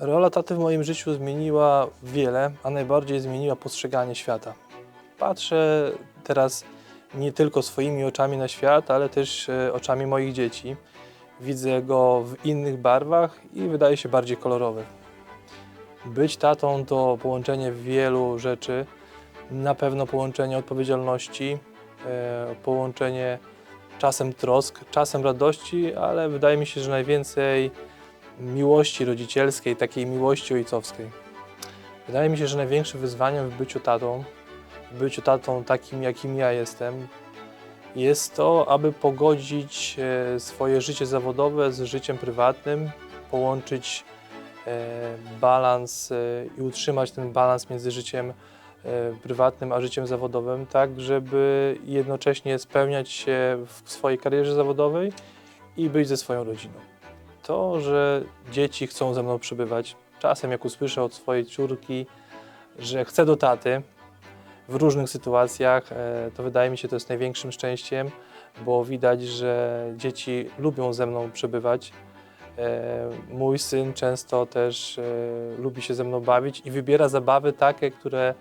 Rola taty w moim życiu zmieniła wiele, a najbardziej zmieniła postrzeganie świata. Patrzę teraz nie tylko swoimi oczami na świat, ale też e, oczami moich dzieci. Widzę go w innych barwach i wydaje się bardziej kolorowy. Być tatą to połączenie wielu rzeczy, na pewno połączenie odpowiedzialności, e, połączenie czasem trosk, czasem radości, ale wydaje mi się, że najwięcej miłości rodzicielskiej, takiej miłości ojcowskiej. Wydaje mi się, że największym wyzwaniem w byciu tatą, w byciu tatą takim, jakim ja jestem, jest to, aby pogodzić e, swoje życie zawodowe z życiem prywatnym, połączyć e, balans e, i utrzymać ten balans między życiem prywatnym a życiem zawodowym, tak żeby jednocześnie spełniać się w swojej karierze zawodowej i być ze swoją rodziną. To, że dzieci chcą ze mną przybywać, czasem jak usłyszę od swojej córki, że chce do taty w różnych sytuacjach, e, to wydaje mi się, to jest największym szczęściem, bo widać, że dzieci lubią ze mną przebywać. E, Mój syn często też e, lubi się ze mną bawić i wybiera zabawy takie, które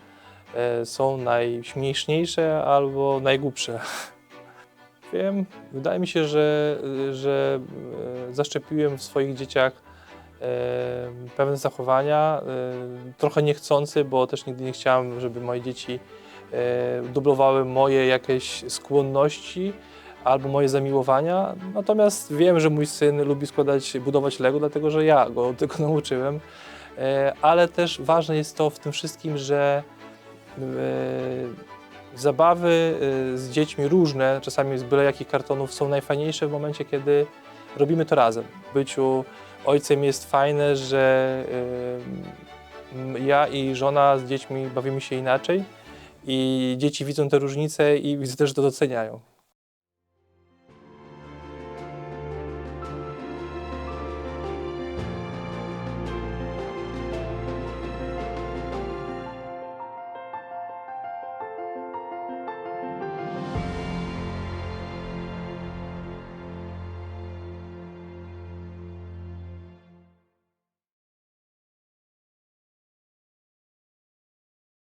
są najśmieszniejsze albo najgłupsze. Wiem, wydaje mi się, że, że e, zaszczepiłem w swoich dzieciach e, pewne zachowania, e, trochę niechcący, bo też nigdy nie chciałem, żeby moje dzieci dublowały moje jakieś skłonności albo moje zamiłowania. Natomiast wiem, że mój syn lubi składać, budować Lego, dlatego że ja go tego nauczyłem. Ale też ważne jest to w tym wszystkim, że zabawy e, z dziećmi różne, czasami z byle jakich kartonów, są najfajniejsze w momencie, kiedy robimy to razem. Byciu ojcem jest fajne, że m, ja i żona z dziećmi bawimy się inaczej i dzieci widzą te różnice i też, że to doceniają.